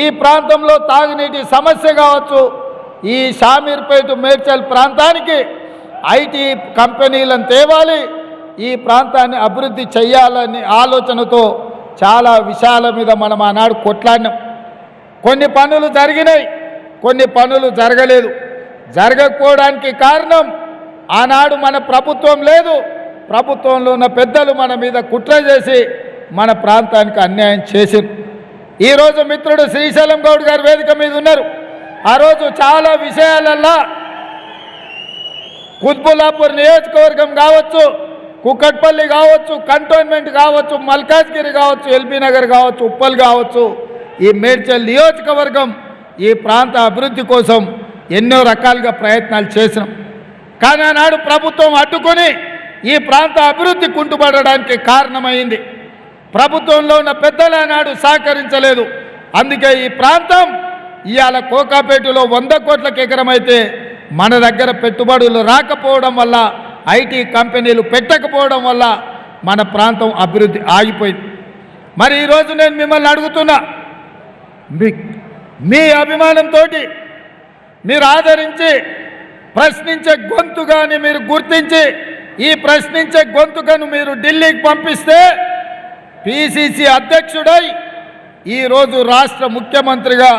ఈ ప్రాంతంలో తాగునీటి సమస్య కావచ్చు. ఈ షామీర్పేట మేడ్చల్ ప్రాంతానికి ఐటీ కంపెనీలను తేవాలి. ఈ ప్రాంతాన్ని అభివృద్ధి చేయాలని ఆలోచనతో చాలా విషయాల మీద మనం ఆనాడు కొట్లాడినాం. కొన్ని పనులు జరిగినాయి కొన్ని పనులు జరగలేదు. జరగకపోవడానికి కారణం ఆనాడు మన ప్రభుత్వం లేదు. ప్రభుత్వంలో ఉన్న పెద్దలు మన మీద కుట్ర చేసి మన ప్రాంతానికి అన్యాయం చేసింది ఈరోజు మిత్రుడు శ్రీశైలం గౌడ్ గారు వేదిక మీద ఉన్నారు. ఆ రోజు చాలా విషయాలల్లా కుత్బుల్లాపూర్ నియోజకవర్గం కావచ్చు కుక్కట్పల్లి కావచ్చు కంటోన్మెంట్ కావచ్చు మల్కాజ్గిరి కావచ్చు ఎల్బీ నగర్ కావచ్చు ఉప్పల్ కావచ్చు ఈ మేడ్చల్ నియోజకవర్గం ఈ ప్రాంత అభివృద్ధి కోసం ఎన్నో రకాలుగా ప్రయత్నాలు చేసినాం. కానీ ఆనాడు ప్రభుత్వం అడ్డుకొని ఈ ప్రాంత అభివృద్ధి కుంటుపడడానికి కారణమైంది. ప్రభుత్వంలో ఉన్న పెద్దలు నాడు సహకరించలేదు. అందుకే ఈ ప్రాంతం ఇవాళ కోకాపేటలో వంద కోట్లకు ఎకరమైతే మన దగ్గర పెట్టుబడులు రాకపోవడం వల్ల ఐటీ కంపెనీలు పెట్టకపోవడం వల్ల మన ప్రాంతం అభివృద్ధి ఆగిపోయింది. మరి ఈరోజు నేను మిమ్మల్ని అడుగుతున్నా మీ మీ అభిమానంతో మీరు ఆదరించి ప్రశ్నించే గొంతుగాని మీరు గుర్తించి ఈ ప్రశ్నించే గొంతుకను మీరు ఢిల్లీకి పంపిస్తే పిసిసి అధ్యక్షుడై ఈరోజు రాష్ట్ర ముఖ్యమంత్రిగా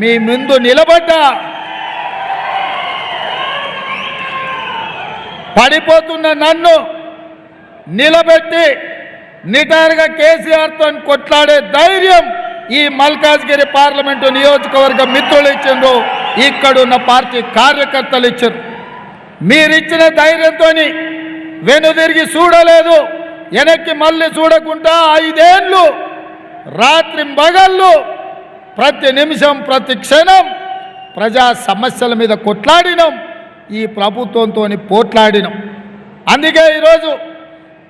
మీ ముందు నిలబడ్డా. పడిపోతున్న నన్ను నిలబెట్టి నిటారుగా కేసీఆర్తో కొట్లాడే ధైర్యం ఈ మల్కాజ్గిరి పార్లమెంటు నియోజకవర్గ మిత్రులు ఇచ్చిండ్రు. ఇక్కడున్న పార్టీ కార్యకర్తలు ఇచ్చారు మీరిచ్చిన ధైర్యంతో వెనుదిరిగి చూడలేదు. వెనక్కి మళ్ళీ చూడకుండా ఐదేళ్ళు రాత్రి మగళ్ళు ప్రతి నిమిషం ప్రతి క్షణం ప్రజా సమస్యల మీద కొట్లాడినాం ఈ ప్రభుత్వంతో పోట్లాడినాం. అందుకే ఈరోజు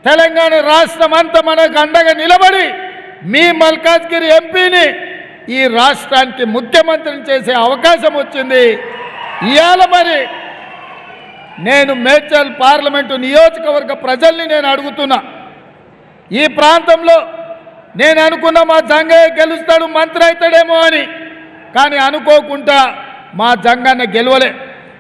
తెలంగాణ రాష్ట్రం అంతా మనకు అండగా నిలబడి మీ మల్కాజ్గిరి ఎంపీని ఈ రాష్ట్రానికి ముఖ్యమంత్రిని చేసే అవకాశం వచ్చింది. ఇవాళ మరి నేను మేడ్చల్ పార్లమెంటు నియోజకవర్గ ప్రజల్ని నేను అడుగుతున్నా. ఈ ప్రాంతంలో నేను అనుకున్న మా జంగయ్య గెలుస్తాడు మంత్రి అవుతాడేమో అని. కానీ అనుకోకుండా మా జంగన్న గెలవలే.